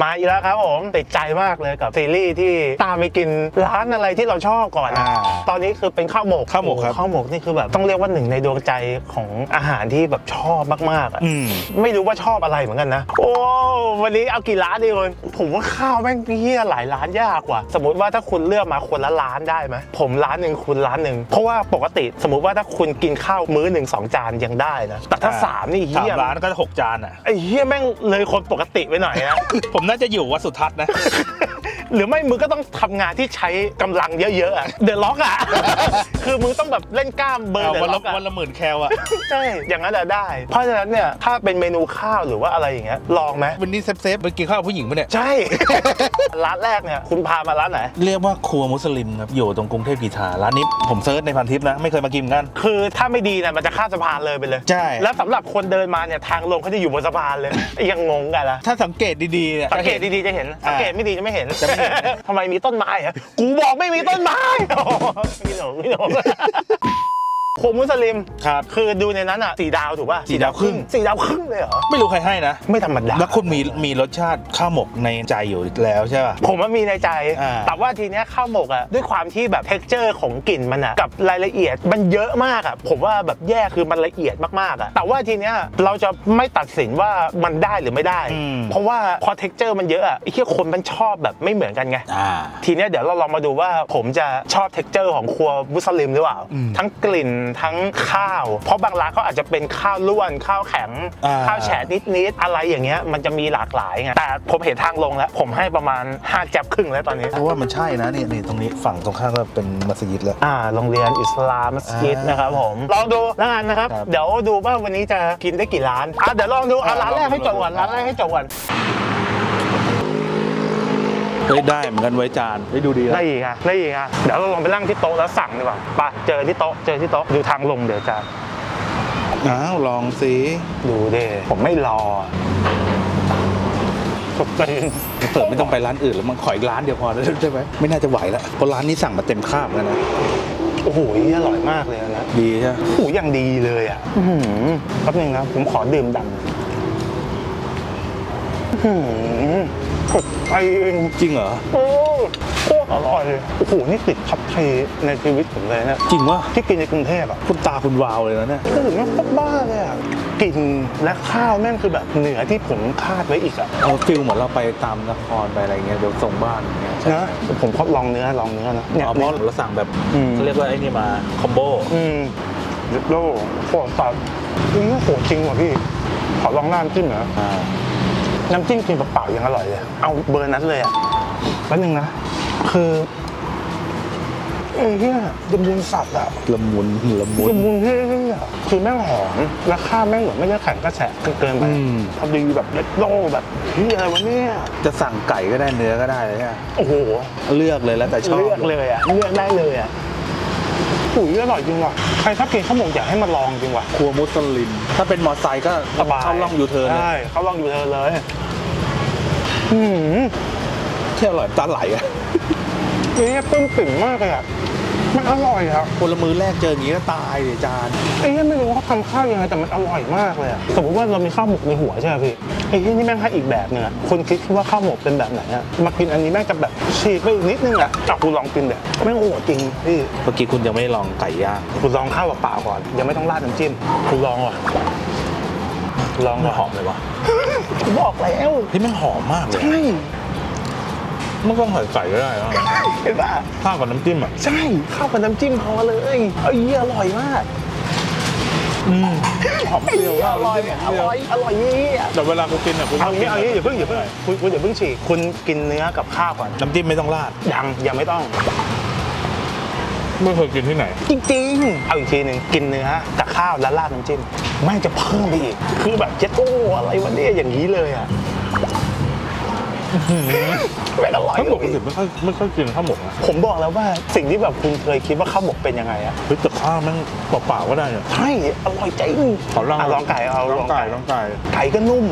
มาอีกแล้วครับผมติดใจมากเลยกับซีรีส์ที่ตามไปกินร้านอะไรที่เราชอบก่อนอะอ่าตอนนี้คือเป็นข้าวหมกข้าวหมกครับข้าวหมกนี่คือแบบต้องเรียกว่าหนึ่งในดวงใจของอาหารที่แบบชอบมากๆอะ อืม ไม่รู้ว่าชอบอะไรเหมือนกันนะ โอ้ วันนี้เอากี่ร้านดีคนผมว่าข้าวแม่งเฮียหลายร้านยากกว่าสมมติว่าถ้าคุณเลือกมาคนละร้านได้ไหมผมร้านหนึ่งคุณร้านหนึ่ง เพราะว่าปกติสมมุติว่าถ้าคุณกินข้าวมื้อหนึ่งสองจานยังได้นะ แต่ถ้าอ่า สามนี่สาเฮีมยร้านก็หกจานอะ ไอ้เฮียแม่งเลยคนปกติไปหน่อยนะ ผมน่าจะอยู่วัดสุทัศน์นะ หรือไม่มึงก็ต้องทำงานที่ใช้กำลังเยอะๆอะเดอะล็อกอะ คือมึงต้องแบบเล่นกล้ามเบอร์เอาเดวันอะล็ละอกอะ วันละหมื่นแคลอะใช่ อย่างนั้นอะได้ เพราะฉะนั้นเนี่ย ถ้าเป็นเมนูข้าวหรือว่าอะไรอย่างเงี้ย ลองไหม วันนี้เซฟเซฟๆไปกินข้าวกับผู้หญิงปะเนี่ย ใช่ ร้านแรกเนี่ย คุณพามาร้านไหน เรียกว่าครัวมุสลิมครับ อยู่ตรงกรุงเทพกีทาร้านนี้ผมเซิร์ชในพันทิปนะ ไม่เคยมากินเหมือนกัน คือถ้าไม่ดีเนี่ยมันจะข้ามสะพานเลยไปเลย ใช่ แล้วสำหรับคนเดินมาเนี่ย ทางลงเขาจะอยู่บนสะพานเลย ยังงงกันละถ้าสังเกตดีๆเนี่ยสังเกตจะห็นดีๆจะเห็นอ่าสังเกตไม่ดีจะไม่เห็น จะไม่เห็นทำไมมีต้นไม้อะกูบอกไม่มีต้นไม้โอ้โหพี่หนูพี่หนู โคมุสลิมครับ คือดูในนั้นอะสี่ดาวถูกป่ะสี่ดาวครึ่ง สี่ดาวครึ่งเลยเหรอ ไม่รู้ใครให้นะ ไม่ธรรมดา แล้วคุณมีมีรสชาติข้าวหมกในใจอยู่แล้วใช่ป่ะ ผมว่ามีในใจอ่าแต่ว่าทีเนี้ยข้าวหมกอะด้วยความที่แบบ t e x t อร์ของกลิ่นมันอะกับรายละเอียดมันเยอะมากอะผมว่าแบบแย่คือมันละเอียดมากๆอะแต่ว่าทีเนี้ยเราจะไม่ตัดสินว่ามันได้หรือไม่ได้อืมเพราะว่าพอ t e x t อร์มันเยอะอะไอ้ที่คนมันชอบแบบไม่เหมือนกันไงอ่าทีเนี้ยเดี๋ยวเราลองมาดูว่าผมจะชอบ t e x t อร์ของครัวมุสลิมหรือเปล่าอืมทั้งกลิ่นทั้งข้าว เพราะบางร้านเขาอาจจะเป็นข้าวล้วนข้าวแข็ง อ่า ข้าวแฉะนิดๆอะไรอย่างเงี้ยมันจะมีหลากหลายไงแต่ผมเห็นทางลงแล้ว ผมให้ประมาณ5แจ็บครึ่งแล้วตอนนี้ เพราะว่ามันใช่นะนี่นี่ตรงนี้ฝั่งตรงข้ามก็เป็นมัสยิดแล้ว อ่าโรงเรียนอิสลามมัสยิดอ่านนะครับผมลองดูแล้วกันนะครับ ครับเดี๋ยวดูว่าวันนี้จะกินได้กี่ร้านอะเดี๋ยวลองดูเอาอ่าร้านแรกให้จบก่อนลองดู ร้านแรกให้จบก่อน เฮ้ยได้เหมือนกันไว้จานไปดูดีแล้วได้อีกอะได้อีกอะเดี๋ยวเราลองไปนั่งที่โต๊ะแล้วสั่งดีกว่าไปเจอที่โต๊ะเจอที่โต๊ะดูทางลงเดี๋ยวจะอ้าวลองสิดูเด้ผมไม่รอสดตีนเปิดไม่ต้องไปร้านอื่นแล้วมันขออีกร้านเดียวพอแล้วใช่ไหมไม่น่าจะไหวแล้วเพราะร้านนี้สั่งมาเต็มคาบแล้วนะโอ้โหอร่อยมากเลยนะดีใช่ไหมโอ้โหอย่างดีเลยอะอื้อหือแป๊บนึงนะผมขอดื่มดำอื้อหือสด ไปเองจริงเหรอโอ้โคตรอร่อยเลยโอ้โหนี่ติดท็อปทรีในชีวิตผมเลยนะจริงวะที่กินในกรุงเทพอะคุณตาคุณวาวเลยนะเนี่ยโอ้โหแม่งโคตรบ้าเลยอะกลิ่นและข้าวแม่งคือแบบเหนือที่ผมคาดไว้อีกอะเออฟิลเหมือนเราไปตามนครไปอะไรเงี้ยเดี๋ยวส่งบ้านอย่างเงี้ยนะผมทดลองเนื้อลองเนื้อนะเนี่ย อ๋อเพราะเราสั่งแบบอืม เขาเรียกว่าไอ้นี่มาคอมโบอืมโลโคตรสัตว์นี่โหจริงว่ะพี่ ขอลองน้ำจิ้มหนะอ่า น้ำจิ้มกินเปล่าๆยังอร่อยเลย เอาเบอร์นั้นเลยอะแป๊บนึงนะ คือไอ้เหี้ยดมดินสัตว์อะ ละมุนละมุดนมดินเฮ้ยอะคือแม่งหอมและข้าวแม่งเหมือนไม่ได้แข็งกระแฉะเกินไปอืม พอดีแบบเล็ดโลแบบเฮียอะไรวะเนี่ยจะสั่งไก่ก็ได้เนื้อก็ได้เลยเนี่ยโอ้โหเลือกเลยแล้วแต่ชอบเลือกเลยอะเลือกได้เลยอะ ปุ๋ยอร่อยจริงว่ะใครถ้ากินข้าวหมกอยากให้มาลองจริงว่ะครัวมุสลิม ถ้าเป็นมอไซค์ก็สบายเข้าล่องยูเทิร์นเลยใช่เข้าล่องยูเทิร์นเลยอืมที่อร่อยตาไหลอะนี่ปลื้มปิ่มมากเลยอะ มันอร่อยครับคนละมือแรกเจออย่างนี้ก็ตายเลยจานไอ้เหี้ยไม่รู้ว่าเขาทำข้าวยังไงแต่มันอร่อยมากเลยอะสมมติว่าเรามีข้าวหมกในหัวใช่ไหมพี่ไอ้เหี้ยนี่แม่งให้อีกแบบหนึงอะคนคิดว่าข้าวหมกเป็นแบบไหนอะมากินอันนี้แม่งจะแบบฉีกไปอีกนิดนึงอะอะคุณลองกินเดี๋ยวแม่งโอ้โหจริงพี่เมื่อกี้คุณยังไม่ได้ลองไก่ย่างคุณลองข้าวเปล่าๆก่อน ยังไม่ต้องราดน้ำจิ้มคุณลองว่ะลองมันว่ะหอมเลยวะผมบอกแล้วเฮ้ยมันหอมมากเลยใช่ มันต้องใส่ไก่ก็ได้นะเห็นปะข้าวกับน้ำจิ้มอะ ใช่ข้าวกับน้ำจิ้มพอเลยไอ้เหี้ยอร่อยมากอืมหอมเปรี้ยวมากอร่อยอร่อยอร่อยยี่อะแต่เวลากูกินอะกูเอางี้เอางี้อย่าเพิ่งอย่าเพิ่งคุณคุณอย่าเพิ่งฉีกคุณกินเนื้อกับข้าวก่อนน้ำจิ้มไม่ต้องราดยังยังไม่ต้องไม่เคยกินที่ไหน จริงๆ เอาอีกทีหนึ่งกินเนื้อกับข้าวแล้วราดน้ำจิ้มแม่งจะเพิ่มไปอีก คือแบบเจ็ดโอ้อะไรวะเนี่ยอย่างนี้เลยอะ แม่งอร่อยข้าวหมกรู้สึกไม่ค่อยไม่ค่อยกินข้าวหมกนะผมบอกแล้วว่าสิ่งที่แบบคุณเคยคิดว่าข้าวหมกเป็นยังไงอะเฮ้ยแต่ข้าวแม่งเปล่าๆก็ได้เนี่ยใช่อร่อยจริงขอลองะลองไก่เอาลองไก่ลองไก่ไก่ก็นุ่ม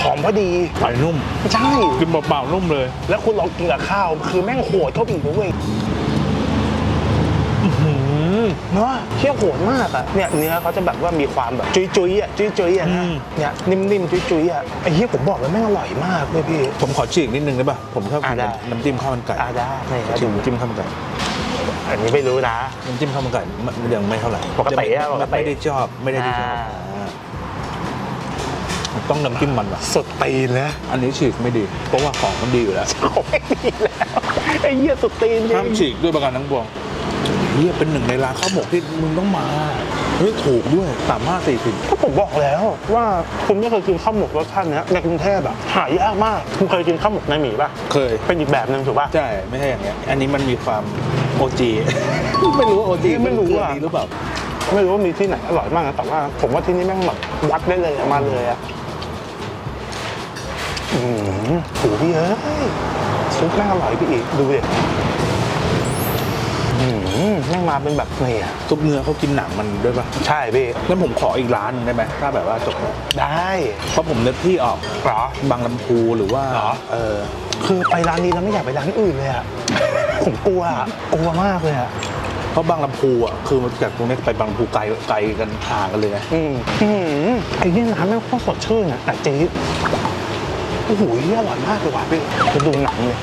หอมพอดีไก่นุ่ม ใช่ กินเปล่าๆนุ่มเลย แล้วคุณลองกินกับข้าว คือแม่งโหดเข้าไปอีกนะเว้ยอืมม เนาะเคี่ยวโหดมากอะเนี่ยเนื้อเขาจะแบบว่ามีความแบบจุยจุยๆอะจุยจุยๆอะนะอืม เนี่ยนิ่มๆจุยจุยๆอะไอ้เหี้ยผมบอกเลยแม่งอร่อยมากเลยพี่ ผมขอฉีกนิดนึงได้ป่ะ ผมชอบกินอะได้ น้ำจิ้มข้าวมันไก่อ่าได้นี่ขอก็ชิมดูน้ำจิ้มข้าวมันไก่อันนี้ไม่รู้นะ น้ำจิ้มข้าวมันไก่มันยังไม่เท่าไหร่ปกติอะจะไม่ปกติไม่ได้ชอบไม่ได้ที่ชอบอ่า อ่าต้องน้ำจิ้มมันว่ะ สดตีนนะอันนี้ฉีกไม่ดี เพราะว่าของมันดีอยู่แล้ว โอ้ยดีแล้วไอ้เหี้ยสุดตีนจริห้ามงฉีกด้วยประกันทั้งปวง เฮียเป็นหนึ่งในร้านข้าวหมกที่มึงต้องมาเฮ้ยถูกด้วยสามห้าสี่สิบก็ผมบอกแล้วว่าคุณไม่เคยกินข้าวหมกรสชาติเนี้ยในกรุงเทพอะหายากมากคุณเคยกินข้าวหมกในหมี่ป่ะเคยเป็นอีกแบบหนึ่งถูกป่ะใช่ไม่ใช่อย่างเงี้ยอันนี้มันมีความโอจีไม่รู้โอจีไม่รู้อะดีหรือเปล่าไม่รู้ว่ามีที่ไหนอร่อยมากนะแต่ว่า ผมว่าที่นี่แม่งแบบวัดได้เลยอะมาเลยอะอืมโหพี่เอ้ยซุปแม่งอร่อยพี่อีกดูดิอืม แม่งมาเป็นแบบนี่อะซุปเนื้อเขากินหนังมันด้วยป่ะใช่พี่งั้นผมขออีกร้านหนึงได้ไหมถ้าแบบว่าจบแล้วได้เพราะผมนึกที่ออกเหรอ บางลำพูหรือว่าเหรอ เออคือไปร้านนี้แล้วไม่อยากไปร้านอื่นเลยอะผมกลัวอะกลัวมากเลยอะเพราะบางลำพูอะคือมันจากตรงนี้ไปบางลำพูไกลไกลกันห่างกันเลยไงอืมอืมไอ้เนี่ยน้ำไม่ค่อยสดชื่นอะแต่เจ๊ โอ้โหอร่อยมากเลยว่ะพี่จะดูหนังเลย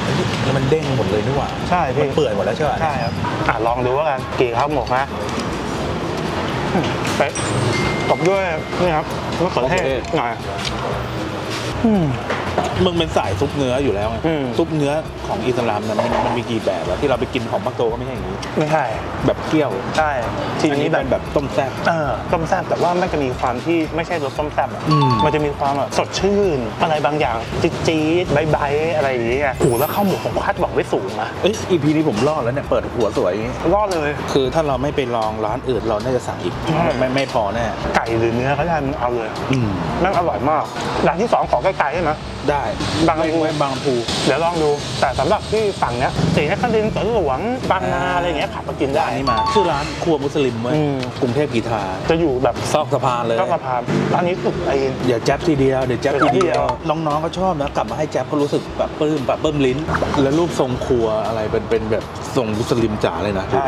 แล้วมันเด้งหมดเลยนี่หว่าใช่พี่มันเปื่อยหมดแล้วใช่ไหมใช่ครับอะลองดูว่ากันกี่ข้าวหมกนะอืมไปตบด้วยนี่ครับมะเขือเทศหน่อยอื มมึงเป็นสายซุปเนื้ออยู่แล้วไงอืม ซุปเนื้อของอิสลามเนี่ยมันมันมีกี่แบบอะที่เราไปกินของมักโตก็ไม่ใช่อย่างนี้ ไม่ใช่แบบเกี๊ยวใช่ทีอันนี้นี้แบเป็บนแบบต้มแซ่บ เออต้มแซ่บแต่ว่ามันจะมีความที่ไม่ใช่รสต้มแซ่บอะอืม มันจะมีความแบบสดชื่น อะไรบางอย่าง จี๊ดจี๊ดใบใบอะไรอย่างเงี้ยโอ้โหแล้วข้าวหมกผมคาดหวังไว้สูงนะเอ้ยอีพีนี้ผมรอดแล้วเนี่ยเปิดหัวสวยอย่างงี้รอดเลย คือถ้าเราไม่ไปลองร้านอื่นเราน่าจะสั่งอีกใช่ไม่ไม่พอแน่ไก่หรือเนื้อก็ได้มึงเอาเลยอืมแม่งอร่อยมากร้านที่สองขอใกล้ๆได้ไหมได้บางลำพูไว้บางลำพูเดี๋ยวลองดู แต่สำหรับที่ฝั่งเนี้ยสีนครินทร์สวนหลวงบางนาอะไรอย่างเงี้ยขับมากินได้อันนี้มา ชื่อร้านครัวมุสลิมเว้ยอืม กรุงเทพกีทาจะอยู่แบบซอกสะพานเลย ก็สะพานร้านนี้สุดไอ้ เดี๋ยวแจ๊บทีเดียวเดี๋ยวแจ๊บเดี๋ทียวเดียวทีเดียวน้องๆก็ชอบนะ กลับมาให้แจ๊บเขารู้สึกแบบปลื้มแบบเบิ้มลิ้น แล้วรูปทรงครัวอะไรเป็นเป็นแบบ ทรงมุสลิมจ๋าเลยนะใช่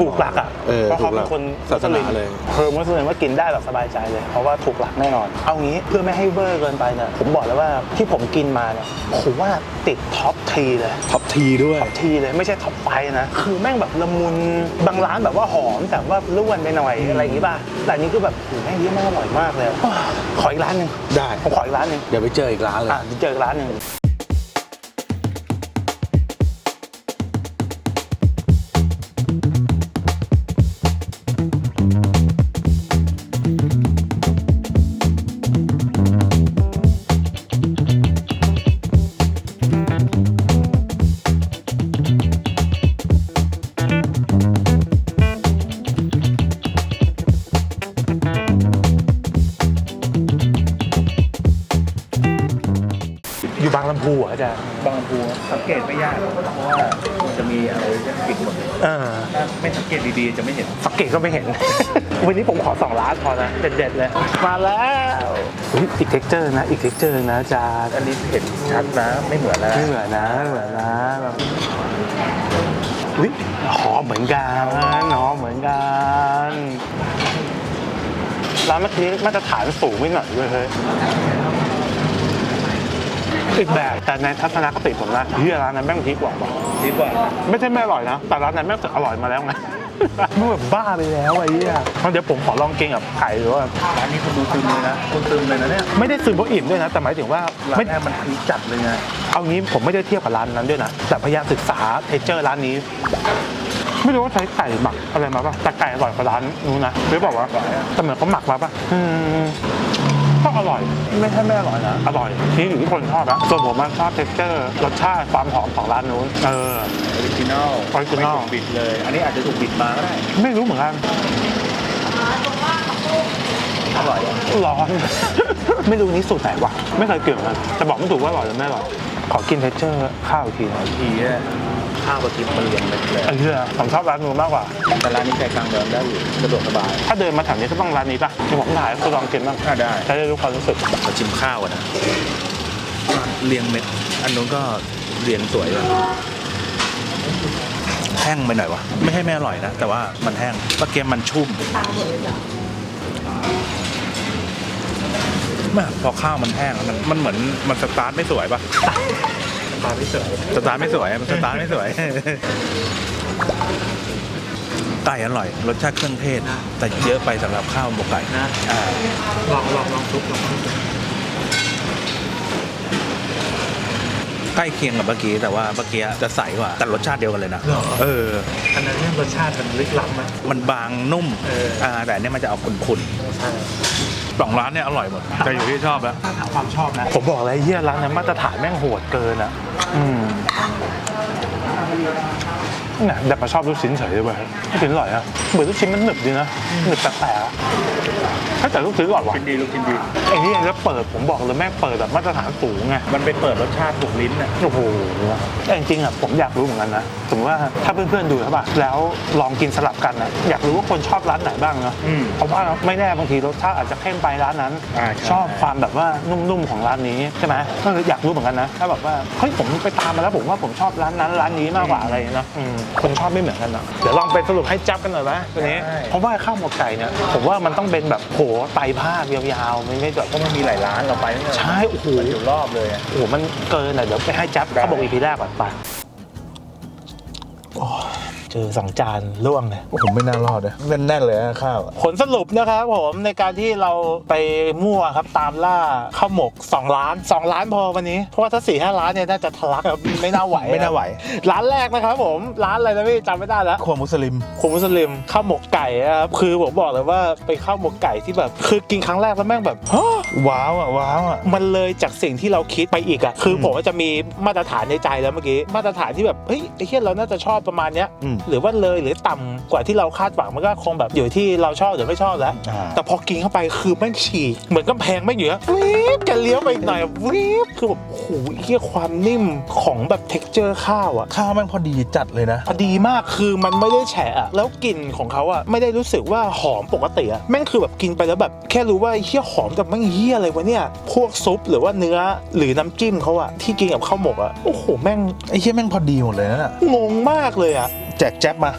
ถูกหลักอะเออเพราะถูเขากหเป็ลักนคนศาสนาเลยเออมุสลิมว่ากินได้แบบสบายใจเลย เพราะว่าถูกหลักแน่นอน เอางี้เพื่อไม่ให้เวอร์เกินไปเนี่ยผมบอกแล้วว่าที่ผมกินมาเนี่ยผมว่าติดท็อปทีเลยท็อปทีด้วยท็อปทีเลยไม่ใช่ท็อปไฟนะคือแม่งแบบละมุนบางร้านแบบว่าหอมแต่ว่าล้วนไปหน่อยอะไรอย่างงี้ป่ะแต่อันนี้คือแบบโอ้โหแม่งเยี่ยมมากอร่อยมากเลยอ้าวขออีกร้านหนึ่งได้ผมขออีกร้านหนึ่งเดี๋ยวไปเจออีกร้านเลยอะเดี๋ยวเจออีกร้านหนึ่ง อยู่บางลำพูเหรออาจารย์บางลำพูสังเกตไม่ยากเพราะว่ามันจะมีอะไรปิดหมดเออถ้าไม่สังเกตดีๆจะไม่เห็น สังเกตก็ไม่เห็น วันนี้ผมขอสองร้านพอนะเด็ดๆเลย มาแล้วอุ๊ยอีกเท็กเจอร์นะอีกเท็กเจอร์นะอาจารย์อันนี้เห็นชัดนะไม่เหมือนแล้วไม่เหมือนนะไม่เหมือนนะแบบอุ้ยหอมเหมือนกันหอมเหมือนกันร้านเมื่อกี้มาตรฐานสูงไม่หน่อยเว้ยเฮ้ย อีกแบบแต่ในทัศนคติผมนะที่ร้านนั้นแม่งพีกกว่าว่ะดีกว่า ไม่ใช่ไม่อร่อยนะ แต่ร้านนั้นแม่งสึกอร่อยมาแล้วไงมันแบบบ้าไปแล้วไอ้เหี้ยงั้นเดี๋ยวผมขอลองกินกับไข่ดูว่าร้านนี้คุณดูซึมเลยนะคุณซึมเลยนะเนี่ย ไม่ได้ซึมเพราะอิ่มด้วยนะ แต่หมายถึงว่าร้านไม่แรกมันคือจัดเลยไง เอางี้ผมไม่ได้เทียบกับร้านนั้นด้วยนะ แต่พยายามศึกษาเทคเจอร์ร้านนี้ ไม่รู้ว่าใช้ไก่หมักอะไรมาป่ะ แต่ไก่อร่อยกว่าร้านนู้นนะหรือบอกว่าวะแต่เหมือนเขาหมักมาป่ะอืม ก็อร่อย ไม่ใช่ไม่อร่อยนะ อร่อยนี่อยู่ที่คนชอบอะส่วนผมมันชอบเทคเจอร์รสชาติความหอมของร้านนู้น เออ ออริจินอล Original ไม่ถูกบิดเลย อันนี้อาจจะถูกบิดมาก็ได้ ไม่รู้เหมือนกัน อร่อยอะร้อน ไม่รู้นี่สูตรไหนวะ ไม่เคยเกี่ยวกันแต่บอกไม่ถูกว่าอร่อยหรือไม่อร่อย ขอกินเทคเจอร์ข้าวอีกทีหน่อยทีเนี่ย ข้าวกะทิมันเรียงเป็นเลยไอ้เหี้ยผมชอบร้านนู้นมากกว่า แต่ร้านนี้ใจกลางเดินได้อยู่สะดวกสบายถ้าเดินมาแถวนี้ก็ต้องร้านนี้ป่ะที่ผมถ่ายก็ลองกินบ้างอ่าได้จะได้รู้ความรู้สึกมาชิมข้าวกันนะเรียงเม็ด อันนู้นก็เรียงสวยอะแห้งไปหน่อยวะไม่ให้ไม่อร่อยนะ แต่ว่ามันแห้งเมื่อกี้มันชุ่มแม่พอข้าวมันแห้งมันมันเหมือนมันสตาร์ทไม่สวยปะ ตาไม่สวยสตาร์ทไม่สวยมันสตาร์ทไม่สวย ไก่อร่อย รสชาติเครื่องเทศ แต่เยอะไปสำหรับข้าวหมกไก่นะ อ่าลองลองลองซุปลองซุปใกล้เคียงกับเมื่อกี้แต่ว่าเมื่อกี้จะใสกว่าแต่รสชาติเดียวกันเลยนะเออ อันนั้นเนี่ยรสชาติมันลึกล้ำนะ มันบางนุ่มเอออ่อ่าแต่อันเนี้ยมันจะเอาขุ่นใช่ๆ สองร้านเนี่ยอร่อยหมดแต่อยู่ที่ชอบแล้วถ้าถามความชอบนะผมบอกเลยเฮียร้านนั้นมาตรฐานแม่งโหดเกินอะ อืม เนี่ยแต่มาชอบลูกชิ้นเฉยเลยเว้ยลูกชิ้นอร่อยอะเหมือนลูกชิ้นมันหนึบดีนะหนึบแปลกๆอะถ้าแต่ลูกชิ้นอร่อยว่ะกินดีลูกกินดี ไอ้นี่ยังจะเปิดผมบอกเลยแม่งเปิดแบบมาตรฐานสูงไงมันเป็นเปิดรสชาติถูกลิ้นอะโอ้โหแต่จริงๆอะผมอยากรู้เหมือนกันนะสมมติว่าถ้าเพื่อนๆดูใช่ป่ะแล้วลองกินสลับกันนะอยากรู้ว่าคนชอบร้านไหนบ้างเนาะอืม เพราะว่าไม่แน่บางทีรสชาติอาจจะเข้มไปร้านนั้น อ่าใช่ ชอบความแบบว่านุ่มๆของร้านนี้ใช่ไหมก็เลยอยากรู้เหมือนกันนะถ้าแบบว่าเฮ้ยผมไปตามมาแล้วผมว่าผมชอบร้านนั้นร้านนี้มากกว่าอะไรนะอืมคนชอบไม่เหมือนกันนะเดี๋ยวลองไปสรุปให้จับกันหน่อยไหมตัวนี้เพราะว่าข้าวหมกไก่เนี่ยผมว่ามันต้องเป็นแบบโหไตภาคยาวๆไม่ไม่แบบเพราะมันมีหลายร้านเราไปเนี่ยใช่โอ้โห มันอยู่รอบเลยอะ โอ้โหมันเกินอะเดี๋ยวไปให้จับได้ เขาบอกอีพีแรกก่อนไปโอ้ย เจอสองจานล่วงเลยผมไม่น่ารอดเลยแน่นๆเลยนะข้าวอะผลสรุปนะครับผมในการที่เราไปมั่วครับตามล่าข้าวหมก 2 ล้าน 2 ล้านพอวันนี้ เพราะว่าถ้า4ี่ห้าล้านเนี่ยน่าจะทะลักครับไม่น่าไหวไม่น่าไหว ร้านแรกนะครับผมร้านอะไรนะพี่จำไม่ได้แล้ว ครัวมุสลิมคุณมุสลิมข้าวหมกไก่นะครับคือผมบอกเลยว่าเป็นข้าวหมกไก่ที่แบบคือกินครั้งแรกแล้วแม่งแบบฮะว้าวอะว้าวอะ มันเลยจากสิ่งที่เราคิดไปอีกอะคืออมผมว่าจะมีมาตรฐานในใจแล้วเมื่อกี้มาตรฐานที่แบบเฮ้ยไอ้เหี้ยเราน่าจะชอบประมาณเนี้ย อืมหรือว่าเลยหรือต่ำกว่าที่เราคาดหวังมันก็คงแบบอยู่ที่เราชอบหรือไม่ชอบแล้วอ่าแต่พอกินเข้าไปคือแม่งฉีกเหมือนกำแพงแม่งอยู่นะวิบจะเลี้ยวไปอีกหน่อยวิบคือแบบโอ้โหเหี้ยความนิ่มของแบบ t e x t อร์ข้าวอะข้าวแม่งพอดีจัดเลยนะ พอดีมากคือมันไม่ได้แฉะอะแล้วกลิ่นของเขาอะไม่ได้รู้สึกว่าหอมปกติอะแม่งคือแบบกินไปแล้วแบบแค่รู้ว่าเฮี้ยหอมแต่แม่งเฮี้ยอะไรวะเนี่ยพวกซุปหรือว่าเนื้อหรือน้ำจิ้มเขาอะที่กินกับข้าวหมกอะโอ้โหแม่งไอ้เชี่ยแม่งพอดีหมดเลยนะน่ะงงมากเลยอะแจกแจ๊บมา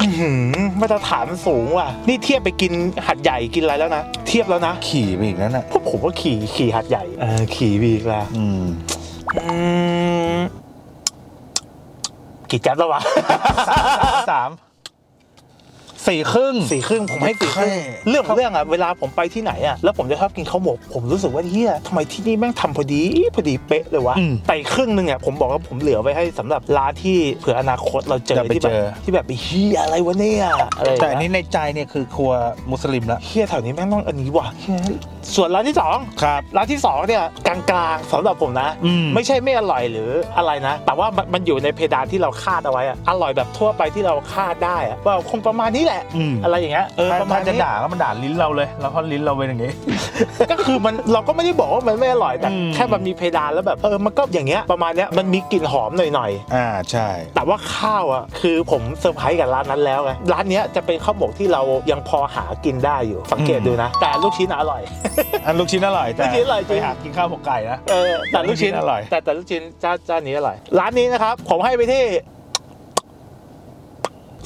อื้อหือมาตรฐานมันสูงว่ะ นี่เทียบไปกินหัดใหญ่กินอะไรแล้วนะ เทียบแล้วนะ ขี่ไปอีกนั่นน่ะพวกผมว่าขี่ขี่หัดใหญ่เออขี่บีกแล้วอืมอืมกี่แจ๊บแล้ววะสาม สี่ครึ่งสี่ครึ่งผมให้สี่ครึ่งโอเคเรื่องของเรื่องอะเวลาผมไปที่ไหนอะแล้วผมจะชอบกินข้าวหมกผมรู้สึกว่าเฮียทำไมที่นี่แม่งทำพอดีพอดีเป๊ะเลยวะอืมแต่อีกครึ่งหนึงอะผมบอกว่าผมเหลือไว้ให้สำหรับร้านที่เผื่ออนาคตเราเจอจะไปที่แบบเจอที่แบบเฮียอะไรวะเนี่ยอะไรอย่างแต่อันเงี้นี้ยในใจเนี่ยคือครัวมุสลิมละเฮียแถวนี้แม่งต้องอันนี้ว่ะเหี้ยส่วนร้านที่สองครับร้านที่สองเนี่ยกลางๆสำหรับผมนะอืมไม่ใช่ไม่อร่อยหรืออะไรนะ แต่ว่ามันมันอยู่ในเพดานที่เราคาดเอาไว้อะอร่อยแบบทั่วไปที่เราคาดได้อะว่าคงประมาณนี้แหละอืม อะไรอย่างเงี้ยเออถ้าประมาณถ้าจะนี้ด่าก็มันด่าลิ้นเราเลยแล้วก็ลิ้นเราเป็นอย่างงี้ ก็คือมันเราก็ไม่ได้บอกว่ามันไม่อร่อยแต่อืม แค่มันมีเพดานแล้วแบบเออมันก็อย่างเงี้ยประมาณเนี้ยมันมีกลิ่นหอมหน่อยอ่าใช่ๆแต่ว่าข้าวอะคือผมเซอร์ไพรส์กับร้านนั้นแล้วไงร้านเนี้ยจะเป็นข้าวหมกที่เรายังพอหากินได้อยู่ สังเกตดูนะ แต่ลูกชิ้นอร่อย อันลูกชิ้นอร่อยแต่ลูกชิ้นอร่อยจริงไปหากินข้าวหมกไก่นะ เออแต่ลูกชิ้นลูกชิ้นอร่อย แต่แต่ลูกชิ้นเจ้าเจ้านี้อร่อย ร้านนี้นะครับผมให้ไปที่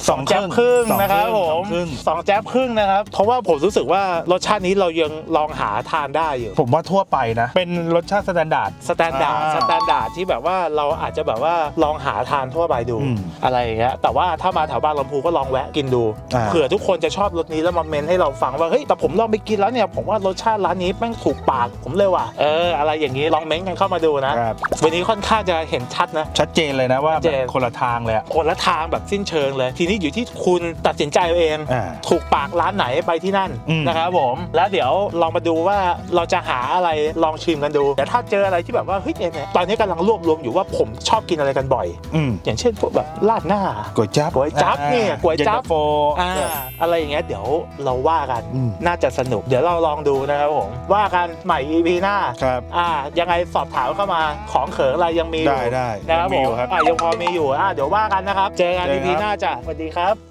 สองแจ๊บครึ่งสอนะครับผสอมงครึ่งสองแจ๊บครึ่งนะครับ เพราะว่าผมรู้สึกว่ารสชาตินี้เรายังลองหาทานได้อยู่ ผมว่าทั่วไปนะ เป็นรสชาติสแตนดาร์ดสแตนดาร์ดอ่าสแตนดาร์ดที่แบบว่าเราอาจจะแบบว่าลองหาทานทั่วไปดูอืมอะไรอย่างเงี้ยแต่ว่าถ้ามาแถวบางลำพูก็ลองแวะกินดูอ่าเผื่อทุกคนจะชอบรสนี้แล้วมาเมนให้เราฟังว่าเฮ้ยแต่ผมลองไปกินแล้วเนี่ยผมว่ารสชาติร้านนี้แม่งถูกปากผมเลยว่ะเอออะไรอย่างนี้ลองเม้นกันเข้ามาดูนะครับวันนี้ค่อนข้างจะเห็นชัดนะ ชัดเจนเลยนะว่าชัดเจนแบบคนละทางเลยอะคนละทางแบบสิ้นเชิงเลยทีนี้อยู่ที่คุณตัดสินใจเอาเอง อ่า ถูกปากร้านไหนไปที่นั่นอืม นะครับผมแล้วเดี๋ยวลองมาดูว่าเราจะหาอะไรลองชิมกันดูแต่ถ้าเจออะไรที่แบบว่าเฮ้ยเนี่ยตอนนี้กำลังรวบรวมอยู่ว่าผมชอบกินอะไรกันบ่อย อืมอย่างเช่นพวกแบบราดหน้า ก๋วยจั๊บก๋วยจั๊บเนี่ยก๋วยจั๊บ เนตาโฟ อ่าอะไรอย่างเงี้ยเดี๋ยวเราว่ากันอืม น่าจะสนุก เดี๋ยวเราลองดูนะครับผมว่ากันใหม่ EP หน้า ครับ อ่ายังไงสอบถามเข้ามาของเขิงอะไรยังมีอยู่ได้ได้นะครับยังมีผอยู่มครับอะยังพอมีอยู่อะเดี๋ยวว่ากันนะครับ เจอกัน เจอ EP ครับ หน้าจ้ะสวัสดีครับ